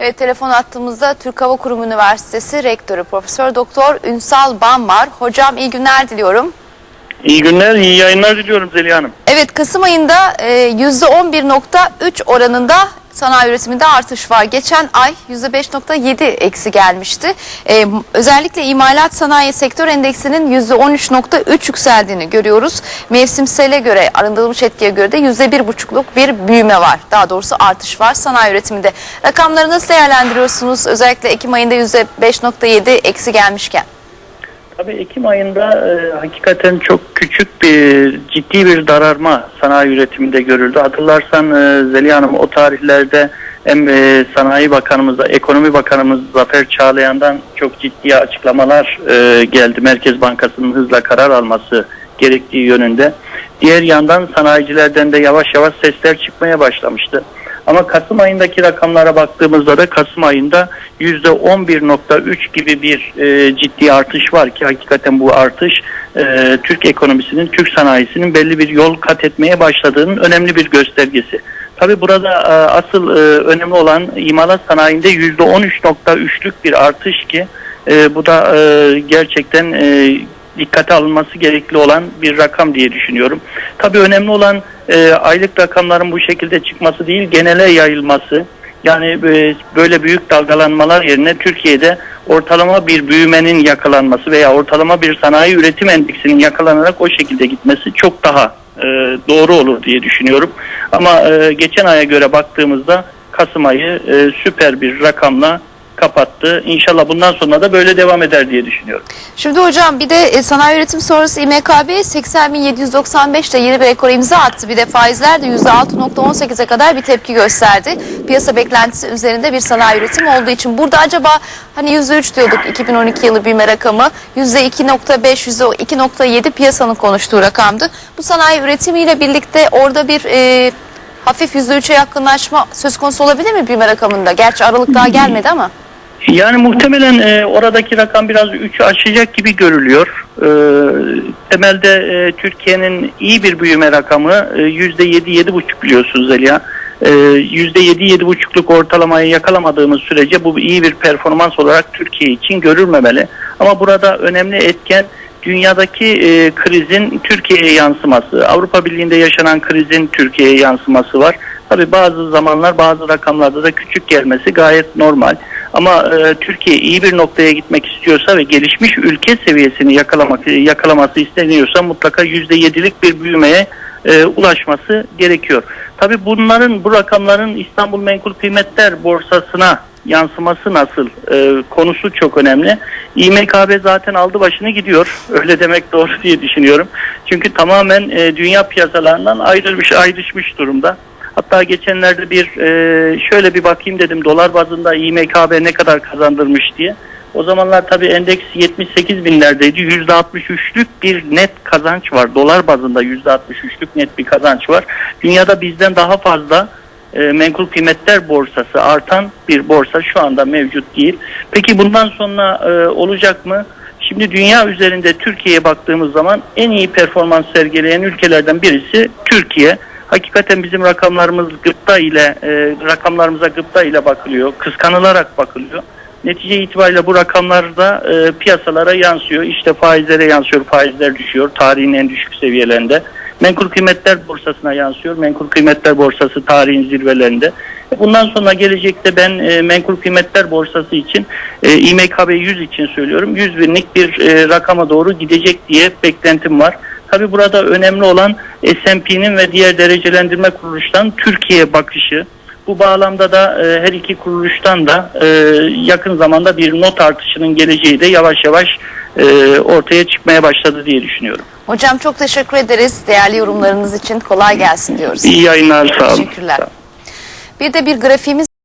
Evet, telefon attığımızda Türk Hava Kurumu Üniversitesi Rektörü Profesör Doktor Ünsal Ban var. Hocam iyi günler diliyorum. İyi günler, iyi yayınlar diliyorum Zeliha Hanım. Evet Kasım ayında e, %11.3 oranında sanayi üretiminde artış var. Geçen ay %5.7 eksi gelmişti. E, özellikle imalat sanayi sektör endeksinin %13.3 yükseldiğini görüyoruz. Mevsimsele göre arındırılmış etkiye göre de %1.5'luk bir büyüme var. Daha doğrusu artış var sanayi üretiminde. Rakamları nasıl değerlendiriyorsunuz? Özellikle Ekim ayında %5.7 eksi gelmişken. Tabii Ekim ayında e, hakikaten çok küçük bir ciddi bir dararma sanayi üretiminde görüldü. Hatırlarsan e, Zeliha Hanım o tarihlerde hem e, Sanayi Bakanımız, Ekonomi Bakanımız Zafer Çağlayan'dan çok ciddi açıklamalar e, geldi. Merkez Bankası'nın hızla karar alması gerektiği yönünde. Diğer yandan sanayicilerden de yavaş yavaş sesler çıkmaya başlamıştı. Ama Kasım ayındaki rakamlara baktığımızda da Kasım ayında %11.3 gibi bir e, ciddi artış var ki hakikaten bu artış e, Türk ekonomisinin, Türk sanayisinin belli bir yol kat etmeye başladığının önemli bir göstergesi. Tabi burada e, asıl e, önemli olan imalat sanayinde %13.3'lük bir artış ki e, bu da e, gerçekten e, dikkate alınması gerekli olan bir rakam diye düşünüyorum. Tabii önemli olan e, aylık rakamların bu şekilde çıkması değil, genele yayılması. Yani e, böyle büyük dalgalanmalar yerine Türkiye'de ortalama bir büyümenin yakalanması veya ortalama bir sanayi üretim endeksinin yakalanarak o şekilde gitmesi çok daha e, doğru olur diye düşünüyorum. Ama e, geçen aya göre baktığımızda Kasım ayı e, süper bir rakamla kapattı. İnşallah bundan sonra da böyle devam eder diye düşünüyorum. Şimdi hocam bir de e, sanayi üretim sonrası İMKB 80.795 ile yeni bir rekor imza attı. Bir de faizler de %6.18'e kadar bir tepki gösterdi. Piyasa beklentisi üzerinde bir sanayi üretimi olduğu için burada acaba hani %3 diyorduk 2012 yılı büyüme rakamı %2.5 %2.7 piyasanın konuştuğu rakamdı. Bu sanayi üretimiyle birlikte orada bir e, hafif %3'e yakınlaşma söz konusu olabilir mi büyüme rakamında? Gerçi Aralık daha gelmedi ama. Yani muhtemelen e, oradaki rakam biraz 3'ü aşacak gibi görülüyor. E, temelde e, Türkiye'nin iyi bir büyüme rakamı e, %7-7,5 biliyorsunuz Zeliha. E, %7-7,5'luk ortalamayı yakalamadığımız sürece bu iyi bir performans olarak Türkiye için görülmemeli. Ama burada önemli etken dünyadaki e, krizin Türkiye'ye yansıması, Avrupa Birliği'nde yaşanan krizin Türkiye'ye yansıması var. Tabi bazı zamanlar bazı rakamlarda da küçük gelmesi gayet normal. Ama e, Türkiye iyi bir noktaya gitmek istiyorsa ve gelişmiş ülke seviyesini yakalamak yakalaması isteniyorsa mutlaka %7'lik bir büyümeye e, ulaşması gerekiyor. Tabi bunların bu rakamların İstanbul Menkul Kıymetler Borsası'na yansıması nasıl e, konusu çok önemli. İMKB zaten aldı başını gidiyor. Öyle demek doğru diye düşünüyorum. Çünkü tamamen e, dünya piyasalarından ayrılmış ayrışmış durumda. Hatta geçenlerde bir e, şöyle bir bakayım dedim dolar bazında İMKB ne kadar kazandırmış diye. O zamanlar tabii endeks 78 binlerdeydi. %63'lük bir net kazanç var. Dolar bazında %63'lük net bir kazanç var. Dünyada bizden daha fazla e, menkul kıymetler borsası artan bir borsa şu anda mevcut değil. Peki bundan sonra e, olacak mı? Şimdi dünya üzerinde Türkiye'ye baktığımız zaman en iyi performans sergileyen ülkelerden birisi Türkiye. Hakikaten bizim rakamlarımız gıpta ile e, rakamlarımıza gıpta ile bakılıyor. Kıskanılarak bakılıyor. Netice itibariyle bu rakamlar da e, piyasalara yansıyor. İşte faizlere yansıyor. Faizler düşüyor. Tarihin en düşük seviyelerinde. Menkul kıymetler borsasına yansıyor. Menkul kıymetler borsası tarihin zirvelerinde. Bundan sonra gelecekte ben e, menkul kıymetler borsası için e, İMKB 100 için söylüyorum. 100 binlik bir e, rakama doğru gidecek diye beklentim var. Tabi burada önemli olan S&P'nin ve diğer derecelendirme kuruluştan Türkiye bakışı. Bu bağlamda da e, her iki kuruluştan da e, yakın zamanda bir not artışının geleceği de yavaş yavaş e, ortaya çıkmaya başladı diye düşünüyorum. Hocam çok teşekkür ederiz değerli yorumlarınız için. Kolay gelsin diyoruz. İyi yayınlar sağ olun. Teşekkürler. Sağ olun. Bir de bir grafiğimiz